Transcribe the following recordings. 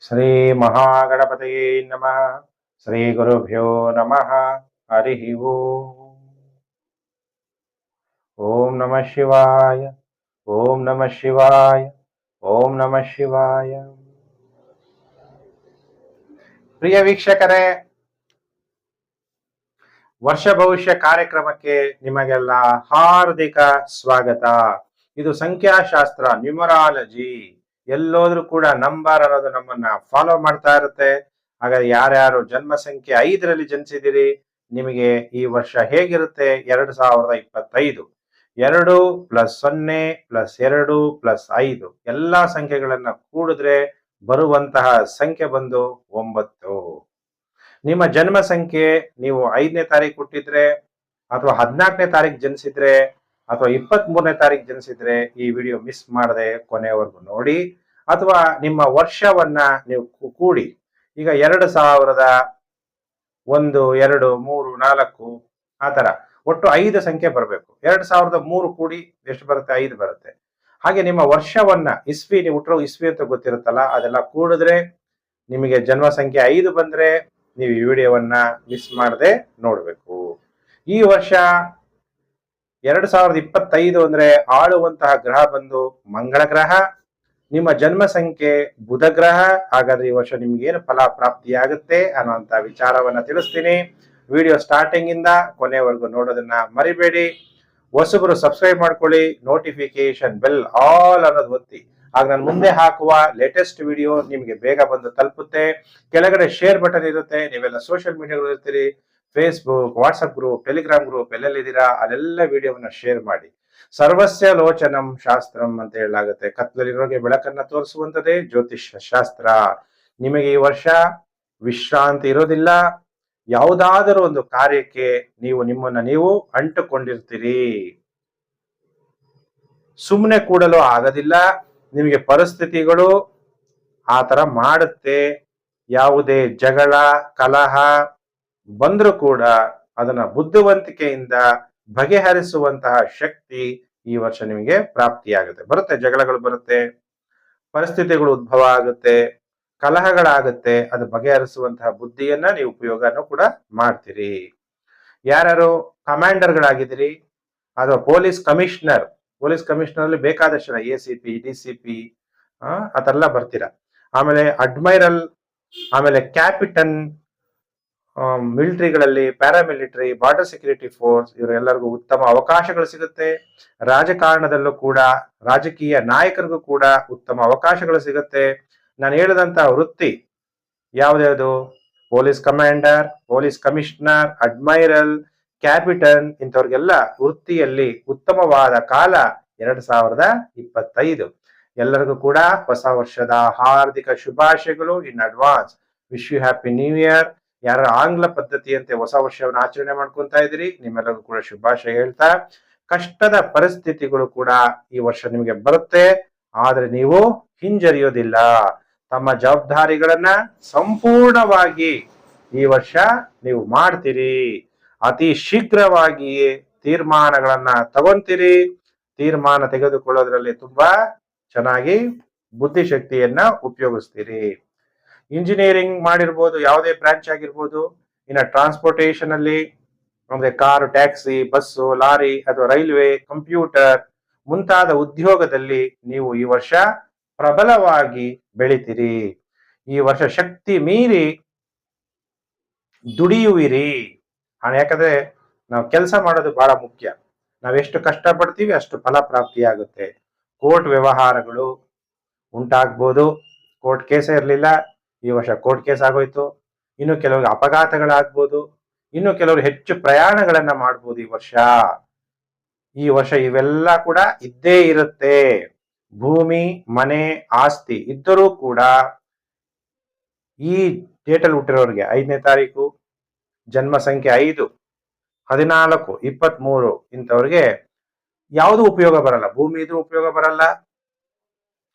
ಶ್ರೀ ಮಹಾಗಣಪತಯೇ ನಮಃ. ಶ್ರೀ ಗುರುಭ್ಯೋ ನಮಃ. ಹರಿ ಓಂ ನಮಃ ಶಿವಾಯ. ಓಂ ನಮಃ ಶಿವಾಯ. ಓಂ ನಮಃ ಶಿವಾಯ. ಪ್ರಿಯ ವೀಕ್ಷಕರೇ, ವರ್ಷ ಭವಿಷ್ಯ ಕಾರ್ಯಕ್ರಮಕ್ಕೆ ನಿಮಗೆಲ್ಲ ಹಾರ್ದಿಕ ಸ್ವಾಗತ. ಇದು ಸಂಖ್ಯಾಶಾಸ್ತ್ರ, ನ್ಯೂಮರಾಲಜಿ. ಎಲ್ಲೋದ್ರೂ ಕೂಡ ನಂಬರ್ ಅನ್ನೋದು ನಮ್ಮನ್ನ ಫಾಲೋ ಮಾಡ್ತಾ ಇರುತ್ತೆ. ಹಾಗಾದ್ರೆ ಯಾರ್ಯಾರು ಜನ್ಮ ಸಂಖ್ಯೆ ಐದರಲ್ಲಿ ಜನಿಸಿದಿರಿ, ನಿಮಗೆ ಈ ವರ್ಷ ಹೇಗಿರುತ್ತೆ? ಎರಡು ಸಾವಿರದ ಇಪ್ಪತ್ತೈದು. ಎರಡು ಪ್ಲಸ್ ಸೊನ್ನೆ ಪ್ಲಸ್ ಎರಡು ಪ್ಲಸ್ ಐದು. ಎಲ್ಲಾ ಸಂಖ್ಯೆಗಳನ್ನ ಕೂಡಿದ್ರೆ ಬರುವಂತಹ ಸಂಖ್ಯೆ ಬಂದು ಒಂಬತ್ತು. ನಿಮ್ಮ ಜನ್ಮ ಸಂಖ್ಯೆ ನೀವು ಐದನೇ ತಾರೀಕು ಹುಟ್ಟಿದ್ರೆ ಅಥವಾ ಹದಿನಾಲ್ಕನೇ ತಾರೀಕು ಜನಿಸಿದ್ರೆ ಅಥವಾ ಇಪ್ಪತ್ತ್ ಮೂರನೇ ತಾರೀಕು ಜನಿಸಿದ್ರೆ ಈ ವಿಡಿಯೋ ಮಿಸ್ ಮಾಡದೆ ಕೊನೆಯವರೆಗೂ ನೋಡಿ, ಅಥವಾ ನಿಮ್ಮ ವರ್ಷವನ್ನ ನೀವು ಕೂಡಿ, ಈಗ ಎರಡು ಸಾವಿರದ ಒಂದು, ಎರಡು, ಮೂರು, ನಾಲ್ಕು, ಆ ತರ ಒಟ್ಟು ಐದು ಸಂಖ್ಯೆ ಬರಬೇಕು. ಎರಡು ಸಾವಿರದ ಮೂರು ಕೂಡಿ ಎಷ್ಟು ಬರುತ್ತೆ? ಐದು ಬರುತ್ತೆ. ಹಾಗೆ ನಿಮ್ಮ ವರ್ಷವನ್ನ ಇಸ್ವಿ, ನೀವು ಹುಟ್ಟರೋ ಇಸ್ವಿ ಅಂತ ಗೊತ್ತಿರುತ್ತಲ್ಲ, ಅದೆಲ್ಲ ಕೂಡಿದ್ರೆ ನಿಮಗೆ ಜನ್ಮ ಸಂಖ್ಯೆ ಐದು ಬಂದ್ರೆ ನೀವು ಈ ವಿಡಿಯೋವನ್ನ ಮಿಸ್ ಮಾಡದೆ ನೋಡಬೇಕು. ಈ ವರ್ಷ ಎರಡು ಸಾವಿರದ ಇಪ್ಪತ್ತೈದು ಅಂದ್ರೆ ಆಳುವಂತಹ ಗ್ರಹ ಬಂದು ಮಂಗಳ ಗ್ರಹ, ನಿಮ್ಮ ಜನ್ಮ ಸಂಖ್ಯೆ ಬುಧ ಗ್ರಹ, ಹಾಗಾದ್ರೆ ಈ ವರ್ಷ ನಿಮ್ಗೆ ಏನು ಫಲ ಪ್ರಾಪ್ತಿಯಾಗುತ್ತೆ ಅನ್ನುವಂತ ವಿಚಾರವನ್ನ ತಿಳಿಸ್ತೀನಿ. ವಿಡಿಯೋ ಸ್ಟಾರ್ಟಿಂಗ್ ಇಂದ ಕೊನೆವರೆಗೂ ನೋಡೋದನ್ನ ಮರಿಬೇಡಿ. ಹೊಸಬರು ಸಬ್ಸ್ಕ್ರೈಬ್ ಮಾಡ್ಕೊಳ್ಳಿ ನೋಟಿಫಿಕೇಶನ್ ಬೆಲ್ ಆಲ್ ಅನ್ನೋದು ಒತ್ತಿ. ಆಗ ನಾನು ಮುಂದೆ ಹಾಕುವ ಲೇಟೆಸ್ಟ್ ವಿಡಿಯೋ ನಿಮಗೆ ಬೇಗ ಬಂದು ತಲುಪುತ್ತೆ. ಕೆಳಗಡೆ ಶೇರ್ ಬಟನ್ ಇರುತ್ತೆ, ನೀವೆಲ್ಲ ಸೋಷಿಯಲ್ ಮೀಡಿಯಾಗಳು ಇರ್ತೀರಿ. Facebook WhatsApp group Telegram group ಎಲ್ಲೆಲ್ಲಿದ್ದೀರಾ ಅಲ್ಲೆಲ್ಲ ವಿಡಿಯೋವನ್ನ ಶೇರ್ ಮಾಡಿ. ಸರ್ವಸ್ಯ ಲೋಚನಂ ಶಾಸ್ತ್ರಂ ಅಂತ ಹೇಳಲಾಗುತ್ತೆ. ಕತ್ಲಲ್ಲಿರೋಗೆ ಬೆಳಕನ್ನ ತೋರಿಸುವಂತದೇ ಜ್ಯೋತಿಷ್ಯ ಶಾಸ್ತ್ರ. ನಿಮಗೆ ಈ ವರ್ಷ ವಿಶ್ರಾಂತಿ ಇರೋದಿಲ್ಲ. ಯಾವುದಾದರೂ ಒಂದು ಕಾರ್ಯಕ್ಕೆ ನೀವು ನಿಮ್ಮನ್ನ ನೀವು ಅಂಟುಕೊಂಡಿರ್ತೀರಿ. ಸುಮ್ಮನೆ ಕೂಡಲು ಆಗೋದಿಲ್ಲ. ನಿಮಗೆ ಪರಿಸ್ಥಿತಿಗಳು ಆ ತರ ಮಾಡುತ್ತೆ. ಯಾವುದೇ ಜಗಳ, ಕಲಹ ಬಂದ್ರೂ ಕೂಡ ಅದನ್ನ ಬುದ್ಧಿವಂತಿಕೆಯಿಂದ ಬಗೆಹರಿಸುವಂತಹ ಶಕ್ತಿ ಈ ವರ್ಷ ನಿಮಗೆ ಪ್ರಾಪ್ತಿಯಾಗುತ್ತೆ. ಬರುತ್ತೆ, ಜಗಳಗಳು ಬರುತ್ತೆ, ಪರಿಸ್ಥಿತಿಗಳು ಉದ್ಭವ ಆಗುತ್ತೆ, ಕಲಹಗಳಾಗುತ್ತೆ, ಅದು ಬಗೆಹರಿಸುವಂತಹ ಬುದ್ಧಿಯನ್ನ ನೀವು ಉಪಯೋಗನೂ ಕೂಡ ಮಾಡ್ತೀರಿ. ಯಾರ್ಯಾರು ಕಮಾಂಡರ್ಗಳಾಗಿದ್ದೀರಿ, ಅಥವಾ ಪೊಲೀಸ್ ಕಮಿಷನರ್ ಪೊಲೀಸ್ ಕಮಿಷನರ್ ಅಲ್ಲಿ ಬೇಕಾದಷ್ಟು A C P, D C P ಅದೆಲ್ಲ ಬರ್ತೀರಾ? ಆಮೇಲೆ ಅಡ್ಮೈರಲ್, ಆಮೇಲೆ ಕ್ಯಾಪಿಟನ್ ಮಿಲಿಟರಿಗಳಲ್ಲಿ, ಪ್ಯಾರಾಮಿಲಿಟರಿ, ಬಾರ್ಡರ್ ಸೆಕ್ಯೂರಿಟಿ ಫೋರ್ಸ್ ಇವರೆಲ್ಲರಿಗೂ ಉತ್ತಮ ಅವಕಾಶಗಳು ಸಿಗುತ್ತೆ. ರಾಜಕಾರಣದಲ್ಲೂ ಕೂಡ, ರಾಜಕೀಯ ನಾಯಕರಿಗೂ ಕೂಡ ಉತ್ತಮ ಅವಕಾಶಗಳು ಸಿಗುತ್ತೆ. ನಾನು ಹೇಳಿದಂತ ವೃತ್ತಿ ಯಾವ್ದ್ಯಾವುದು? Police commander, police commissioner, admiral, captain ಇಂಥವ್ರಿಗೆಲ್ಲ ವೃತ್ತಿಯಲ್ಲಿ ಉತ್ತಮವಾದ ಕಾಲ ಎರಡ್ ಸಾವಿರದ ಇಪ್ಪತ್ತೈದು. ಎಲ್ಲರಿಗೂ ಕೂಡ ಹೊಸ ವರ್ಷದ ಹಾರ್ದಿಕ ಶುಭಾಶಯಗಳು. In advance, wish you happy new year. ಯಾರ ಆಂಗ್ಲ ಪದ್ಧತಿಯಂತೆ ಹೊಸ ವರ್ಷವನ್ನು ಆಚರಣೆ ಮಾಡ್ಕೊಂತ ಇದ್ದೀರಿ, ನಿಮ್ಮೆಲ್ಲರಿಗೂ ಕೂಡ ಶುಭಾಶಯ ಹೇಳ್ತಾ, ಕಷ್ಟದ ಪರಿಸ್ಥಿತಿಗಳು ಕೂಡ ಈ ವರ್ಷ ನಿಮಗೆ ಬರುತ್ತೆ, ಆದ್ರೆ ನೀವು ಹಿಂಜರಿಯೋದಿಲ್ಲ. ತಮ್ಮ ಜವಾಬ್ದಾರಿಗಳನ್ನ ಸಂಪೂರ್ಣವಾಗಿ ಈ ವರ್ಷ ನೀವು ಮಾಡ್ತೀರಿ. ಅತಿ ಶೀಘ್ರವಾಗಿ ತೀರ್ಮಾನಗಳನ್ನ ತಗೊಂತೀರಿ. ತೀರ್ಮಾನ ತೆಗೆದುಕೊಳ್ಳೋದ್ರಲ್ಲಿ ತುಂಬಾ ಚೆನ್ನಾಗಿ ಬುದ್ಧಿಶಕ್ತಿಯನ್ನ ಉಪಯೋಗಿಸ್ತೀರಿ. ಇಂಜಿನಿಯರಿಂಗ್ ಮಾಡಿರ್ಬೋದು, ಯಾವುದೇ ಬ್ರಾಂಚ್ ಆಗಿರ್ಬೋದು, ಇನ್ನು ಟ್ರಾನ್ಸ್ಪೋರ್ಟೇಷನ್ ಅಲ್ಲಿ ಅಂದ್ರೆ ಕಾರು ಟ್ಯಾಕ್ಸಿ ಬಸ್ಸು ಲಾರಿ ಅಥವಾ ರೈಲ್ವೆ ಕಂಪ್ಯೂಟರ್ ಮುಂತಾದ ಉದ್ಯೋಗದಲ್ಲಿ ನೀವು ಈ ವರ್ಷ ಪ್ರಬಲವಾಗಿ ಬೆಳಿತೀರಿ. ಈ ವರ್ಷ ಶಕ್ತಿ ಮೀರಿ ದುಡಿಯುವಿರಿ. ಯಾಕಂದ್ರೆ ನಾವು ಕೆಲಸ ಮಾಡೋದು ಬಹಳ ಮುಖ್ಯ. ನಾವೆಷ್ಟು ಕಷ್ಟಪಡ್ತೀವಿ ಅಷ್ಟು ಫಲ ಪ್ರಾಪ್ತಿಯಾಗುತ್ತೆ ಕೋರ್ಟ್ ವ್ಯವಹಾರಗಳು ಉಂಟಾಗ್ಬೋದು. ಕೋರ್ಟ್ ಕೇಸೇ ಇರಲಿಲ್ಲ. ಈ ವರ್ಷ ಕೋರ್ಟ್ ಕೇಸ್ ಆಗೋಯ್ತು. ಇನ್ನು ಕೆಲವ್ರಿಗೆ ಅಪಘಾತಗಳಾಗ್ಬೋದು. ಇನ್ನು ಕೆಲವರು ಹೆಚ್ಚು ಪ್ರಯಾಣಗಳನ್ನ ಮಾಡ್ಬೋದು ಈ ವರ್ಷ. ಈ ವರ್ಷ ಇವೆಲ್ಲ ಕೂಡ ಇದ್ದೇ ಇರುತ್ತೆ. ಭೂಮಿ, ಮನೆ, ಆಸ್ತಿ ಇದ್ದರೂ ಕೂಡ ಈ ಡೇಟಲ್ಲಿ ಹುಟ್ಟಿರೋರಿಗೆ ಐದನೇ ತಾರೀಕು, ಜನ್ಮ ಸಂಖ್ಯೆ ಐದು, ಹದಿನಾಲ್ಕು ಇಪ್ಪತ್ತ್ ಮೂರು ಇಂಥವ್ರಿಗೆ ಯಾವುದು ಉಪಯೋಗ ಬರಲ್ಲ. ಭೂಮಿ ಇದ್ರೂ ಉಪಯೋಗ ಬರಲ್ಲ.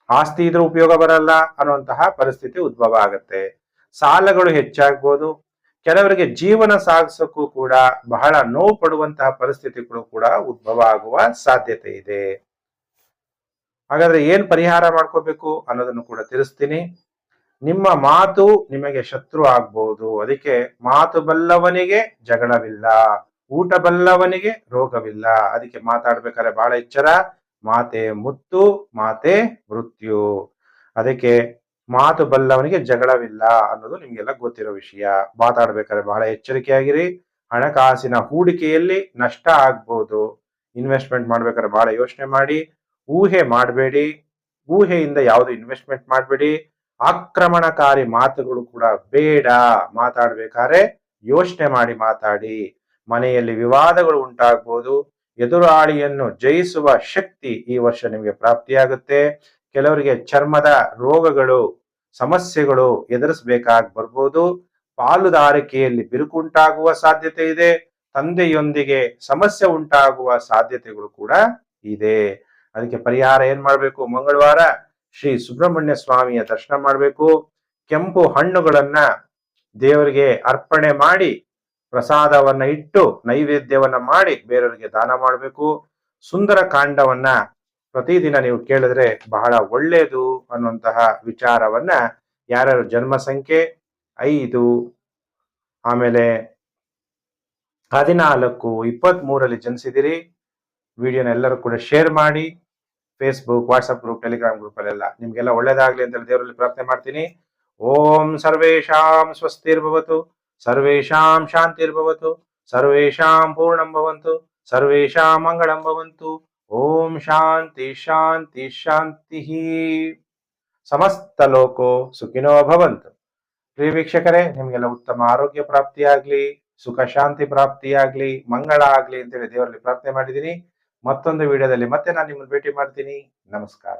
ಆಸ್ತಿ ಇದ್ರೂ ಉಪಯೋಗ ಬರಲ್ಲ ಅನ್ನುವಂತಹ ಪರಿಸ್ಥಿತಿ ಉದ್ಭವ ಆಗುತ್ತೆ. ಸಾಲಗಳು ಹೆಚ್ಚಾಗ್ಬೋದು. ಕೆಲವರಿಗೆ ಜೀವನ ಸಾಗಿಸೋಕ್ಕೂ ಕೂಡ ಬಹಳ ನೋವು ಪಡುವಂತಹ ಪರಿಸ್ಥಿತಿಗಳು ಕೂಡ ಉದ್ಭವ ಆಗುವ ಸಾಧ್ಯತೆ ಇದೆ. ಹಾಗಾದ್ರೆ ಏನ್ ಪರಿಹಾರ ಮಾಡ್ಕೋಬೇಕು ಅನ್ನೋದನ್ನು ಕೂಡ ತಿಳಿಸ್ತೀನಿ. ನಿಮ್ಮ ಮಾತು ನಿಮಗೆ ಶತ್ರು ಆಗ್ಬಹುದು ಅದಕ್ಕೆ ಮಾತು ಬಲ್ಲವನಿಗೆ ಜಗಳವಿಲ್ಲ. ಊಟ ಬಲ್ಲವನಿಗೆ ರೋಗವಿಲ್ಲ. ಅದಕ್ಕೆ ಮಾತಾಡ್ಬೇಕಾದ್ರೆ ಬಹಳ ಎಚ್ಚರ. ಮಾತೆ ಮುತ್ತು, ಮಾತೆ ಮೃತ್ಯು. ಅದಕ್ಕೆ ಮಾತು ಬಲ್ಲವನಿಗೆ ಜಗಳವಿಲ್ಲ ಅನ್ನೋದು ನಿಮ್ಗೆಲ್ಲ ಗೊತ್ತಿರೋ ವಿಷಯ. ಮಾತಾಡ್ಬೇಕಾದ್ರೆ ಬಹಳ ಎಚ್ಚರಿಕೆಯಾಗಿರಿ. ಹಣಕಾಸಿನ ಹೂಡಿಕೆಯಲ್ಲಿ ನಷ್ಟ ಆಗ್ಬೋದು. ಇನ್ವೆಸ್ಟ್ಮೆಂಟ್ ಮಾಡ್ಬೇಕಾದ್ರೆ ಬಹಳ ಯೋಚನೆ ಮಾಡಿ. ಊಹೆ ಮಾಡಬೇಡಿ. ಊಹೆಯಿಂದ ಯಾವುದು ಇನ್ವೆಸ್ಟ್ಮೆಂಟ್ ಮಾಡಬೇಡಿ. ಆಕ್ರಮಣಕಾರಿ ಮಾತುಗಳು ಕೂಡ ಬೇಡ. ಮಾತಾಡ್ಬೇಕಾದ್ರೆ ಯೋಚನೆ ಮಾಡಿ ಮಾತಾಡಿ. ಮನೆಯಲ್ಲಿ ವಿವಾದಗಳು ಉಂಟಾಗ್ಬೋದು. ಎದುರಾಳಿಯನ್ನು ಜಯಿಸುವ ಶಕ್ತಿ ಈ ವರ್ಷ ನಿಮಗೆ ಪ್ರಾಪ್ತಿಯಾಗುತ್ತೆ. ಕೆಲವರಿಗೆ ಚರ್ಮದ ರೋಗಗಳು, ಸಮಸ್ಯೆಗಳು ಎದುರಿಸಬೇಕಾಗಿ ಬರ್ಬೋದು. ಪಾಲುದಾರಿಕೆಯಲ್ಲಿ ಬಿರುಕುಂಟಾಗುವ ಸಾಧ್ಯತೆ ಇದೆ. ತಂದೆಯೊಂದಿಗೆ ಸಮಸ್ಯೆ ಉಂಟಾಗುವ ಸಾಧ್ಯತೆಗಳು ಕೂಡ ಇದೆ. ಅದಕ್ಕೆ ಪರಿಹಾರ ಏನ್ ಮಾಡಬೇಕು? ಮಂಗಳವಾರ ಶ್ರೀ ಸುಬ್ರಹ್ಮಣ್ಯ ಸ್ವಾಮಿಯ ದರ್ಶನ ಮಾಡಬೇಕು. ಕೆಂಪು ಹಣ್ಣುಗಳನ್ನ ದೇವರಿಗೆ ಅರ್ಪಣೆ ಮಾಡಿ ಪ್ರಸಾದವನ್ನ ಇಟ್ಟು ನೈವೇದ್ಯವನ್ನ ಮಾಡಿ ಬೇರೆಯವರಿಗೆ ದಾನ ಮಾಡಬೇಕು. ಸುಂದರ ಕಾಂಡವನ್ನ ಪ್ರತಿದಿನ ನೀವು ಕೇಳಿದ್ರೆ ಬಹಳ ಒಳ್ಳೆಯದು ಅನ್ನುವಂತಹ ವಿಚಾರವನ್ನ ಯಾರ್ಯಾರು ಜನ್ಮ ಸಂಖ್ಯೆ ಐದು, ಆಮೇಲೆ ಹದಿನಾಲ್ಕು ಇಪ್ಪತ್ತ್ ಮೂರಲ್ಲಿ ಜನಿಸಿದಿರಿ, ವಿಡಿಯೋನ ಎಲ್ಲರೂ ಕೂಡ ಶೇರ್ ಮಾಡಿ. Facebook WhatsApp group Telegram group ಅಲ್ಲೆಲ್ಲ ನಿಮ್ಗೆಲ್ಲ ಒಳ್ಳೇದಾಗ್ಲಿ ಅಂತ ಹೇಳಿ ದೇವರಲ್ಲಿ ಪ್ರಾರ್ಥನೆ ಮಾಡ್ತೀನಿ. ಓಂ ಸರ್ವೇಶಾಂ ಸ್ವಸ್ತಿರ್ಭವತು. ಸರ್ವೇಶಾಂ ಶಾಂತಿರ್ಭವತು ಸರ್ವೇಷಾಂ ಪೂರ್ಣಂ ಭವಂತು ಸರ್ವೇಷಾಂ ಮಂಗಳಂ ಭವಂತು ಓಂ ಶಾಂತಿ ಶಾಂತಿ ಶಾಂತಿ ಸಮಸ್ತ ಲೋಕೋ ಸುಖಿನೋ ಭವಂತು ಪ್ರಿಯ ವೀಕ್ಷಕರೇ, ನಿಮಗೆಲ್ಲ ಉತ್ತಮ ಆರೋಗ್ಯ ಪ್ರಾಪ್ತಿಯಾಗ್ಲಿ, ಸುಖ ಶಾಂತಿ ಪ್ರಾಪ್ತಿಯಾಗ್ಲಿ, ಮಂಗಳ ಆಗ್ಲಿ ಅಂತೇಳಿ ದೇವರಲ್ಲಿ ಪ್ರಾರ್ಥನೆ ಮಾಡಿದ್ದೀನಿ. ಮತ್ತೊಂದು ವಿಡಿಯೋದಲ್ಲಿ ಮತ್ತೆ ನಾನು ನಿಮ್ಮನ್ನು ಭೇಟಿ ಮಾಡ್ತೀನಿ. ನಮಸ್ಕಾರ.